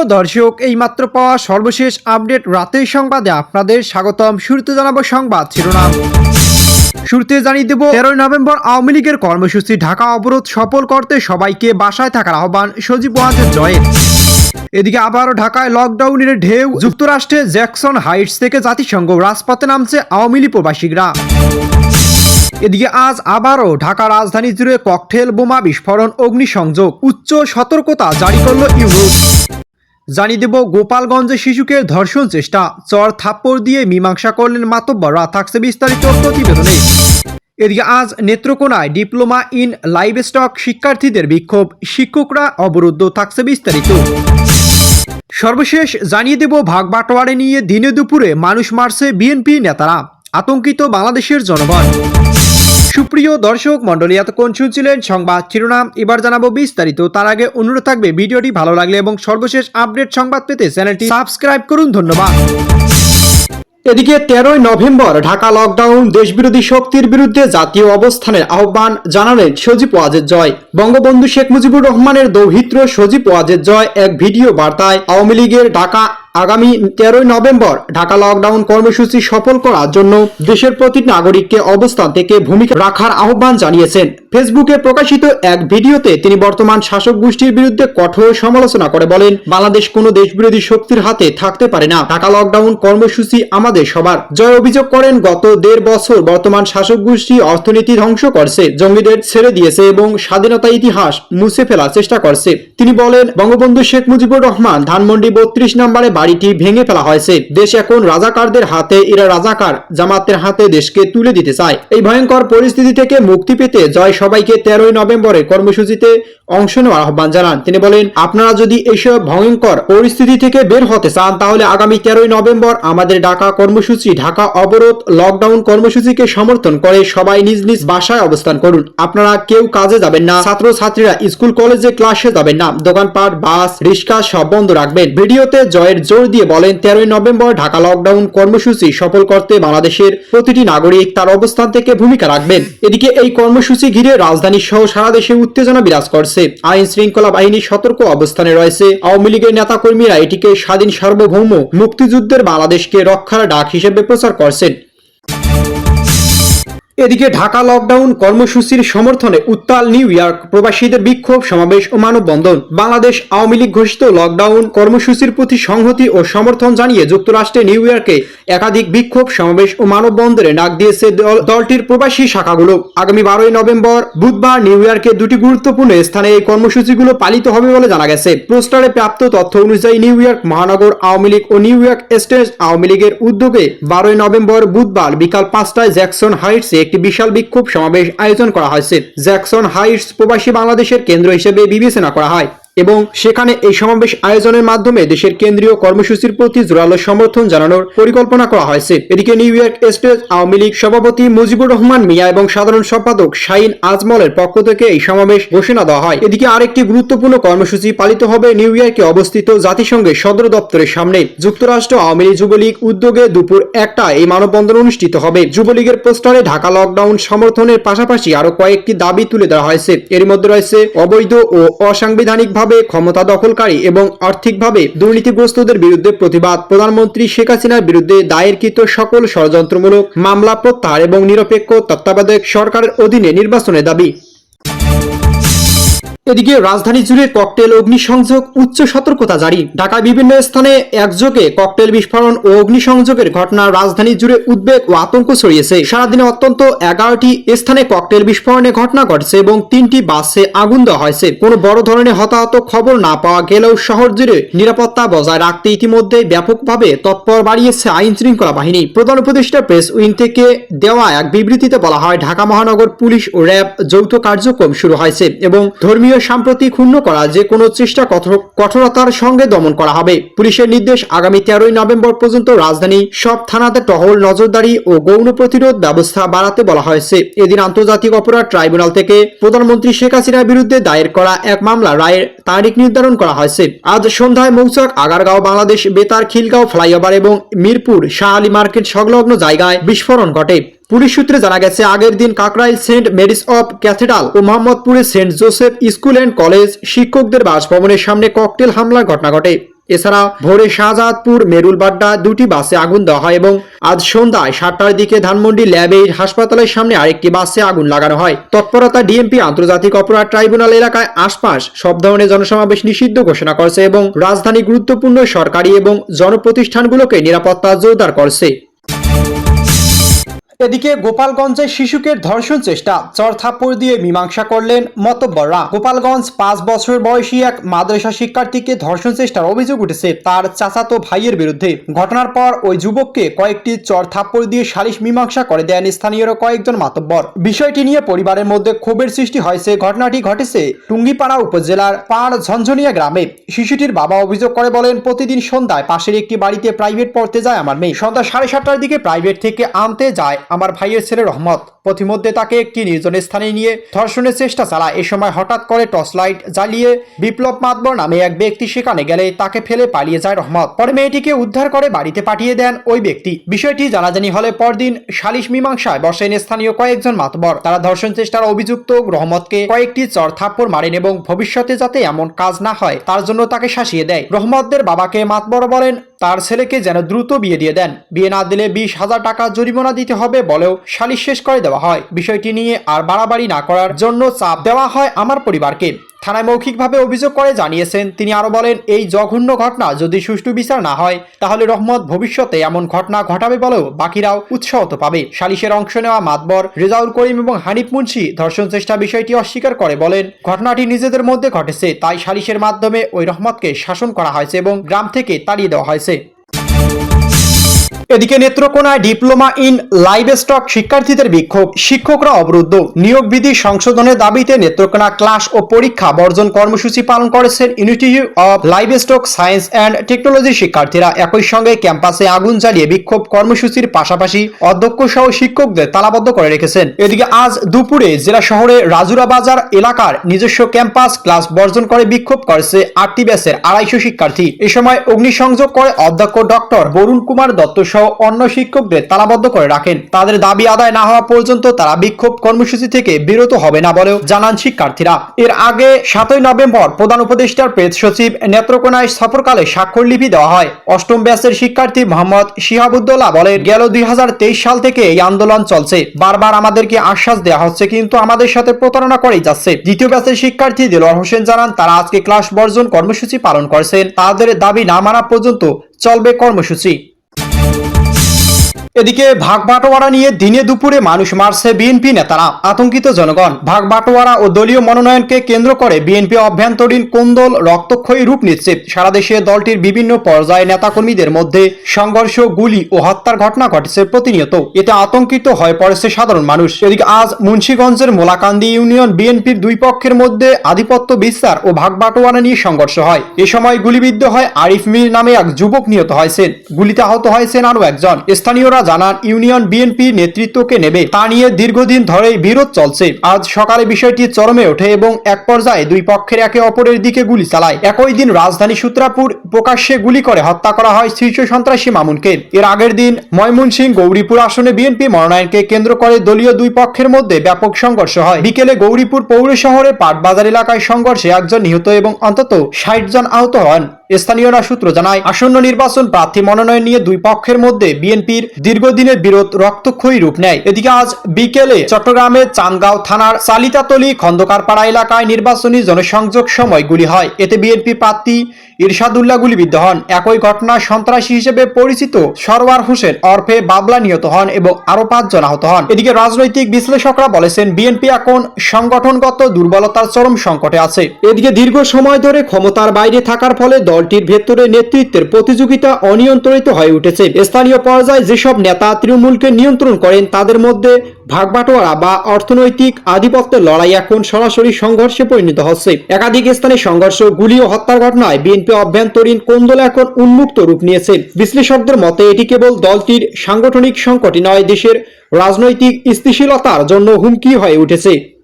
সুপ্রিয় দর্শক, এইমাত্র পাওয়া সর্বশেষ আপডেট রাতের সংবাদে আপনাদের স্বাগতম। শুরুতে জানাব সংবাদ শিরোনাম। শুরুতে জানিয়ে দেব, তেরোই নভেম্বর আওয়ামী লীগের কর্মসূচি ঢাকা অবরোধ সফল করতে সবাইকে বাসায় থাকার আহ্বান সজীব ওয়াজের জয়ের। এদিকে আবারও ঢাকায় লকডাউনের ঢেউ, যুক্তরাষ্ট্রে জ্যাকসন হাইটস থেকে জাতিসংঘ রাজপথে নামছে আওয়ামী লীগ প্রবাসীরা। এদিকে আজ আবারও ঢাকা রাজধানী জুড়ে ককটেল বোমা বিস্ফোরণ, অগ্নিসংযোগ, উচ্চ সতর্কতা জারি করল ইউরোপ। জানিয়ে দেব গোপালগঞ্জে শিশুকে ধর্ষণ চেষ্টা। চর থাপ্পড় দিয়ে মীমাংসা করলেন মাতব্বররা, থাকছে বিস্তারিত প্রতিবেদনে। এদিকে আজ নেত্রকোনায় ডিপ্লোমা ইন লাইভ স্টক শিক্ষার্থীদের বিক্ষোভ, শিক্ষকরা অবরুদ্ধ, থাকছে বিস্তারিত। সর্বশেষ জানিয়ে দেব ভাগ বাটোয়ারে নিয়ে দিনে দুপুরে মানুষ মারছে বিএনপি নেতারা, আতঙ্কিত বাংলাদেশের জনগণ। সুপ্রিয় দর্শক মন্ডলী এতক্ষণ শুনছিলেন সংবাদ শিরোনাম। এবার জানাব বিস্তারিত। তার আগে অনুরোধ থাকবে, ভিডিওটি ভালো লাগলে এবং সর্বশেষ আপডেট সংবাদ পেতে চ্যানেলটি সাবস্ক্রাইব করুন। ধন্যবাদ। এদিকে তেরোই নভেম্বর, ঢাকা লকডাউন, দেশবিরোধী শক্তির বিরুদ্ধে জাতীয় অবস্থানের আহ্বান জানালেন সজীব ওয়াজের জয়। বঙ্গবন্ধু শেখ মুজিবুর রহমানের দৌহিত্র সজীব ওয়াজের জয় এক ভিডিও বার্তায় আওয়ামী লীগের ঢাকা আগামী তেরোই নভেম্বর ঢাকা লকডাউন কর্মসূচি সফল করার জন্য দেশের প্রতি নাগরিককে অবস্থান থেকে ভূমিকা রাখার আহ্বান জানিয়েছেন। ফেসবুকে প্রকাশিত এক ভিডিওতে তিনি বর্তমান শাসক গোষ্ঠীর বিরুদ্ধে কঠোর সমালোচনা করে বলেন, বাংলাদেশ কোনো দেশবিরোধী শক্তির হাতে থাকতে পারে না। ঢাকা লকডাউন কর্মসূচি আমাদের সবার। জয় অভিযোগ করেন, গত দেড় বছর বর্তমান শাসক গোষ্ঠী অর্থনীতি ধ্বংস করছে, জঙ্গিদের ছেড়ে দিয়েছে এবং স্বাধীনতা ইতিহাস মুছে ফেলার চেষ্টা করছে। তিনি বলেন, বঙ্গবন্ধু শেখ মুজিবুর রহমান ধানমন্ডি বত্রিশ নম্বরে বাড়িটি ভেঙে ফেলা হয়েছে। দেশ এখন রাজাকারদের হাতে, এরা রাজাকার, জামাতের হাতে দেশকে তুলে দিতে চায়। এই ভয়ঙ্কর পরিস্থিতি থেকে মুক্তি পেতে জয় সবাইকে তেরোই নভেম্বরে কর্মসূচিতে অংশ নেওয়ার আহ্বান জানান। তিনি বলেন, আপনারা যদি এইসব ভয়ঙ্কর পরিস্থিতি থেকে বের হতে চান, তাহলে আগামী তেরোই নভেম্বর আমাদের ঢাকা কর্মসূচি, ঢাকা অবরোধ লকডাউন কর্মসূচিকে সমর্থন করে সবাই নিজ নিজ বাসায় অবস্থান করুন। আপনারা কেউ কাজে যাবেন না ছাত্র ছাত্রীরা স্কুল, কলেজে ক্লাসে যাবেন না। দোকানপাট, বাস, রিক্সা সব বন্ধ রাখবেন। ভিডিওতে জয়ের জোর দিয়ে বলেন, তেরোই নভেম্বর ঢাকা লকডাউন কর্মসূচি সফল করতে বাংলাদেশের প্রতিটি নাগরিক তার অবস্থান থেকে ভূমিকা রাখবেন। এদিকে এই কর্মসূচি ঘিরে রাজধানী সহ সারা দেশে উত্তেজনা বিরাজ করছে। আইন শৃঙ্খলা বাহিনী সতর্ক অবস্থানে রয়েছে। আওয়ামী লীগের নেতাকর্মীরা এটিকে স্বাধীন সার্বভৌম মুক্তিযুদ্ধের বাংলাদেশকে রক্ষার ডাক হিসেবে প্রচার করছেন। এদিকে ঢাকা লকডাউন কর্মসূচির সমর্থনে উত্তাল নিউ ইয়র্ক প্রবাসীদের বিক্ষোভ, সমাবেশ ও মানববন্ধন। বাংলাদেশ আওয়ামী লীগ ঘোষিত লকডাউন কর্মসূচির প্রতি সংহতি ও সমর্থন জানিয়ে যুক্তরাষ্ট্রে নিউ ইয়র্কে একাধিক বিক্ষোভ, সমাবেশ ও মানববন্ধনে ডাক দিয়েছে দলটির প্রবাসী শাখাগুলো। আগামী বারোই নভেম্বর বুধবার নিউ ইয়র্কে দুটি গুরুত্বপূর্ণ স্থানে এই কর্মসূচিগুলো পালিত হবে বলে জানা গেছে। পোস্টারে প্রাপ্ত তথ্য অনুযায়ী নিউ ইয়র্ক মহানগর আওয়ামী লীগ ও নিউ ইয়র্ক স্টেট আওয়ামী লীগের উদ্যোগে বারোই নভেম্বর বুধবার বিকাল পাঁচটায় জ্যাকসন হাইটসে একটি বিশাল বিক্ষোভ সমাবেশ আয়োজন করা হয়েছে। জ্যাকসন হাইটস প্রবাসী বাংলাদেশের কেন্দ্র হিসেবে বিবেচনা করা হয়। এবং সেখানে এই সমাবেশ আয়োজনের মাধ্যমে দেশের কেন্দ্রীয় কর্মসূচির প্রতি জোরালো সমর্থন জানানোর পরিকল্পনা করা হয়েছে। এদিকে New York state Awami League সভাপতি মুজিবুর রহমান, মিয়া এবং সাধারণ সম্পাদক শাহিন আজমলের পক্ষ থেকে এই সমাবেশ ঘোষণা দেওয়া হয়। এদিকে আরেকটি গুরুত্বপূর্ণ কর্মসূচি পালিত হবে নিউ ইয়র্কে অবস্থিত জাতিসংঘের সদর দপ্তরের সামনে। যুক্তরাষ্ট্র আওয়ামী লীগ যুবলীগ উদ্যোগে দুপুর একটা এই মানববন্ধন অনুষ্ঠিত হবে। যুবলীগের পোস্টারে ঢাকা লকডাউন সমর্থনের পাশাপাশি আরও কয়েকটি দাবি তুলে দেওয়া হয়েছে। এর মধ্যে রয়েছে অবৈধ ও অসাংবিধানিকভাবে ক্ষমতা দখলকারী এবং আর্থিকভাবে দুর্নীতিগ্রস্তদের বিরুদ্ধে প্রতিবাদ। প্রধানমন্ত্রী শেখ হাসিনার বিরুদ্ধে দায়েরকৃত সকল ষড়যন্ত্রমূলক মামলা প্রত্যাহার এবং নিরপেক্ষ তত্ত্বাবধায়ক সরকারের অধীনে নির্বাচনের দাবি। এদিকে রাজধানী জুড়ে ককটেল অগ্নিসংযোগ, উচ্চ সতর্কতা জারি। ঢাকার বিভিন্ন স্থানে একযোগে ককটেল বিস্ফোরণ ও অগ্নিসংযোগের ঘটনা রাজধানী জুড়ে উদ্বেগ ও আতঙ্ক ছড়িয়েছে। সারাদিনে অত্যন্ত এগারোটি স্থানে ককটেল বিস্ফোরণের ঘটনা ঘটছে এবং তিনটি বাসে আগুন দেওয়া হয়েছে। কোনো বড় ধরনের হতাহত খবর না পাওয়া গেলেও শহর জুড়ে নিরাপত্তা বজায় রাখতে ইতিমধ্যে ব্যাপকভাবে তৎপর বাড়িয়েছে আইন শৃঙ্খলা বাহিনী। প্রধান উপদেষ্টা প্রেস উইং থেকে দেওয়া এক বিবৃতিতে বলা হয়, ঢাকা মহানগর পুলিশ ও র্যাব যৌথ কার্যক্রম শুরু হয়েছে এবং ধর্মীয় সাম্প্রতি ক্ষুণ্ণ করা যে কোনো চেষ্টা কঠোরতার সঙ্গে দমন করা হবে। পুলিশের নির্দেশ আগামী তেরোই নভেম্বর পর্যন্ত রাজধানী সব থানাতে টহল, নজরদারি ও গৌণ প্রতিরোধ ব্যবস্থা বাড়াতে বলা হয়েছে। এদিন আন্তর্জাতিক অপরাধ ট্রাইব্যুনাল থেকে প্রধানমন্ত্রী শেখ হাসিনার বিরুদ্ধে দায়ের করা এক মামলা রায়ের তারিখ নির্ধারণ করা হয়েছে। আজ সন্ধ্যায় মৌচাক, আগারগাঁও, বাংলাদেশ, বেতার, খিলগাঁও, ফ্লাইওভার এবং মিরপুর শাহ আলী মার্কেট সংলগ্ন জায়গায় বিস্ফোরণ ঘটে। পুলিশ সূত্রে জানা গেছে, আগের দিন Kakrail saint Mary's of cathedral ও মোহাম্মদপুরে saint Joseph school and college শিক্ষকদের বাসভবনের সামনে ককটেল হামলার ঘটনা ঘটে। এছাড়া ভোরে শাহজাদপুর, মেরুলবাড্ডা দুটি বাসে আগুন দেওয়া হয় এবং আজ সন্ধ্যায় সাতটার দিকে ধানমন্ডি ল্যাব এইড হাসপাতালের সামনে আরেকটি বাসে আগুন লাগানো হয়। তৎপরতা ডিএমপি আন্তর্জাতিক অপরাধ ট্রাইব্যুনাল এলাকায় আশপাশ সব ধরনের জনসমাবেশ নিষিদ্ধ ঘোষণা করছে এবং রাজধানী গুরুত্বপূর্ণ সরকারি এবং জনপ্রতিষ্ঠানগুলোকে নিরাপত্তা জোরদার করছে। এদিকে গোপালগঞ্জে শিশুকে ধর্ষণ চেষ্টা। চরথাপ্পড় দিয়ে মীমাংসা করলেন মতব্বররা। গোপালগঞ্জ পাঁচ বছর বয়সী এক মাদ্রাসা শিক্ষার্থীকে ধর্ষণ চেষ্টার অভিযোগ উঠেছে তার চাচাতো ভাইয়ের বিরুদ্ধে। ঘটনার পর ওই যুবককে কয়েকটি চর থাপ্পড় দিয়ে সালিশ মীমাংসা করে দেন স্থানীয়রা কয়েকজন মাতব্বর। বিষয়টি নিয়ে পরিবারের মধ্যে ক্ষোভের সৃষ্টি হয়েছে। ঘটনাটি ঘটেছে টুঙ্গিপাড়া উপজেলার পাড় ঝঞ্ঝনিয়া গ্রামে। শিশুটির বাবা অভিযোগ করে বলেন, প্রতিদিন সন্ধ্যায় পাশের একটি বাড়িতে প্রাইভেট পড়তে যায় আমার মেয়ে। সন্ধ্যা সাড়ে সাতটার দিকে প্রাইভেট থেকে আনতে যায়। আমার ভাইয়ের ছেলে রহমত। পথিমধ্যে তাকে একটি নির্জন স্থানে নিয়ে ধর্ষণের চেষ্টা চালায়। এ সময় হঠাৎ করে টর্চ লাইট জ্বালিয়ে বিপ্লব মাতবর নামে এক ব্যক্তি সেখানে গেলে তাকে ফেলে পালিয়ে যায় রহমত। পরে মেয়েটিকে উদ্ধার করে বাড়িতে পাঠিয়ে দেন ওই ব্যক্তি। বিষয়টি জানাজানি হলে পরদিন সালিশ মীমাংসায় বসেন স্থানীয় কয়েকজন মাতবর। তারা ধর্ষণ চেষ্টার অভিযুক্ত রহমতকে কয়েকটি চর থাপ্পড় মারেন এবং ভবিষ্যতে যাতে এমন কাজ না হয়, তার জন্য তাকে শাসিয়ে দেয়। রহমতদের বাবাকে মাতবর বলেন তার ছেলেকে যেন দ্রুত বিয়ে দিয়ে দেন। বিয়ে না দিলে বিশ হাজার টাকা জরিমানা দিতে হবে বলেও সালিশ শেষ করে দেওয়া হয়। বিষয়টি নিয়ে আর বাড়াবাড়ি না করার জন্য চাপ দেওয়া হয় আমার পরিবারকে। থানায় মৌখিকভাবে অভিযোগ করে জানিয়েছেন, তিনি আরও বলেন, এই জঘন্য ঘটনা যদি সুষ্ঠু বিচার না হয়, তাহলে রহমত ভবিষ্যতে এমন ঘটনা ঘটাবে বলেও বাকিরাও উৎসাহত পাবে। সালিশের অংশ নেওয়া মাতবর রেজাউল করিম এবং হানিফ মুন্সি ধর্ষণ চেষ্টা বিষয়টি অস্বীকার করে বলেন, ঘটনাটি নিজেদের মধ্যে ঘটেছে, তাই সালিশের মাধ্যমে ওই রহমতকে শাসন করা হয়েছে এবং গ্রাম থেকে তাড়িয়ে দেওয়া হয়েছে। এদিকে নেত্রকোনায় ডিপ্লোমা ইন লাইভ স্টক শিক্ষার্থীদের বিক্ষোভ, শিক্ষকরা অবরুদ্ধ। নিয়োগ বিধি সংশোধনের দাবিতে নেত্রকোনা ক্লাস ও পরীক্ষা বর্জন কর্মসূচি পালন করেছেন institute of livestock science and technology শিক্ষার্থীরা। একই সঙ্গে ক্যাম্পাসে আগুন জ্বালিয়ে বিক্ষোভ কর্মসূচির পাশাপাশি অধ্যক্ষ সহ শিক্ষকদের তালাবদ্ধ করে রেখেছেন। এদিকে আজ দুপুরে জেলা শহরে রাজুরা বাজার এলাকার নিজস্ব ক্যাম্পাস ক্লাস বর্জন করে বিক্ষোভ করেছে আটটি ব্যাচের আড়াইশো শিক্ষার্থী। এ সময় অগ্নিসংযোগ করে অধ্যক্ষ ডক্টর বরুণ কুমার দত্ত সহ অন্য শিক্ষকদের তালাবদ্ধ করে রাখেন। তাদের দাবি আদায় না হওয়া পর্যন্ত তারা বিক্ষোভ কর্মসূচি থেকে বিরত হবে না বলেও জানান শিক্ষার্থীরা। এর আগে সাতই নভেম্বর প্রধান উপদেষ্টার প্রেস সচিব নেত্রকোনায় সফরকালে স্বাক্ষরলিপি দেওয়া হয়। অষ্টম ব্যাচের শিক্ষার্থী মোহাম্মদ শিহাবুদ্দোল্লাহ বলে গেল দুই হাজার তেইশ সাল থেকে এই আন্দোলন চলছে। বারবার আমাদেরকে আশ্বাস দেওয়া হচ্ছে, কিন্তু আমাদের সাথে প্রতারণা করেই যাচ্ছে। দ্বিতীয় ব্যাচের শিক্ষার্থী দিলওয়ার হোসেন জানান, তারা আজকে ক্লাস বর্জন কর্মসূচি পালন করছেন। তাদের দাবি না মানা পর্যন্ত চলবে কর্মসূচি। এদিকে ভাগ বাটোয়ারা নিয়ে দিনে দুপুরে মানুষ মারছে বিএনপি নেতারা, আতঙ্কিত জনগণ। ভাগ বাটোয়ারা ও দলীয় মনোনয়নকে কেন্দ্র করে বিএনপি অভ্যন্তরীণ কোন্দল রক্তক্ষয়ী রূপ নিচ্ছে। সারা দেশে দলটির বিভিন্ন পর্যায়ে নেতাকর্মীদের মধ্যে সংঘর্ষ, গুলি ও হত্যার ঘটনা ঘটেছে প্রতিনিয়ত। এতে আতঙ্কিত হয়ে পড়েছে সাধারণ মানুষ। এদিকে আজ মুন্সীগঞ্জের মোলাকান্দি ইউনিয়ন বিএনপির দুই পক্ষের মধ্যে আধিপত্য বিস্তার ও ভাগ বাটোয়ারা নিয়ে সংঘর্ষ হয়। এ সময় গুলিবিদ্ধ হয় আরিফ মির নামে এক যুবক নিহত হয়েছেন। গুলিতে আহত হয়েছেন আরও একজন। স্থানীয়রা জানান, ইউনিয়ন বিএনপি নেতৃত্বকে নেবে। তা নিয়ে দীর্ঘদিন ধরেই বিরোধ চলছে। আজ সকালে বিষয়টি চরমে ওঠে এবং এক পর্যায়ে দুই পক্ষের একে অপরের দিকে গুলি চালায়। একই দিন রাজধানী সূত্রাপুর প্রকাশ্যে গুলি করে হত্যা করা হয় শীর্ষ সন্ত্রাসী মামুনকে। এর আগের দিন ময়মনসিং গৌরীপুর আসনে বিএনপি মনোনয়নকে কেন্দ্র করে দলীয় দুই পক্ষের মধ্যে ব্যাপক সংঘর্ষ হয়। বিকেলে গৌরীপুর পৌর শহরে পাটবাজার এলাকায় সংঘর্ষে একজন নিহত এবং অন্তত ষাট জন আহত হন। স্থানীয়রা সূত্র জানায়, আসন্ন নির্বাচন প্রার্থী মনোনয়ন নিয়ে দুই পক্ষের মধ্যে বিএনপির দীর্ঘদিনের বিরোধ রক্তক্ষয়ী রূপ নেয়। এদিকে আজ বিকেলে চট্টগ্রামের চান্দগাঁও থানার চালিতাতলি খন্দকারপাড়া এলাকায় নির্বাচনী জনসংযোগ সময় গুলি হয়। এতে বিএনপি প্রার্থী ইরশাদুল্লাহ গুলিবিদ্ধ হন। একই ঘটনা সন্ত্রাসী হিসেবে পরিচিত সরওয়ার হোসেন অর্ফে বাবলা নিহত হন এবং আরও পাঁচজন আহত হন। এদিকে রাজনৈতিক বিশ্লেষকরা বলেছেন, বিএনপি এখন সংগঠনগত দুর্বলতার চরম সংকটে আছে। এদিকে দীর্ঘ সময় ধরে ক্ষমতার বাইরে থাকার ফলে দলটির ভেতরে নেতৃত্বের প্রতিযোগিতা অনিয়ন্ত্রিত হয়ে উঠেছে। স্থানীয় পর্যায়ে যেসব নেতা তৃণমূলকে নিয়ন্ত্রণ করেন, তাদের মধ্যে ভাগবাটোয়ারা বা অর্থনৈতিক আধিপত্যের লড়াই এখন সরাসরি সংঘর্ষে পরিণত হচ্ছে। একাধিক স্থানে সংঘর্ষ, গুলি ও হত্যার ঘটনায় বিএনপি অভ্যন্তরীণ কোন্দল এখন উন্মুক্ত রূপ নিয়েছে। বিশ্লেষকদের মতে, এটি কেবল দলটির সাংগঠনিক সংকটই নয়, দেশের রাজনৈতিক স্থিতিশীলতার জন্য হুমকি হয়ে উঠেছে।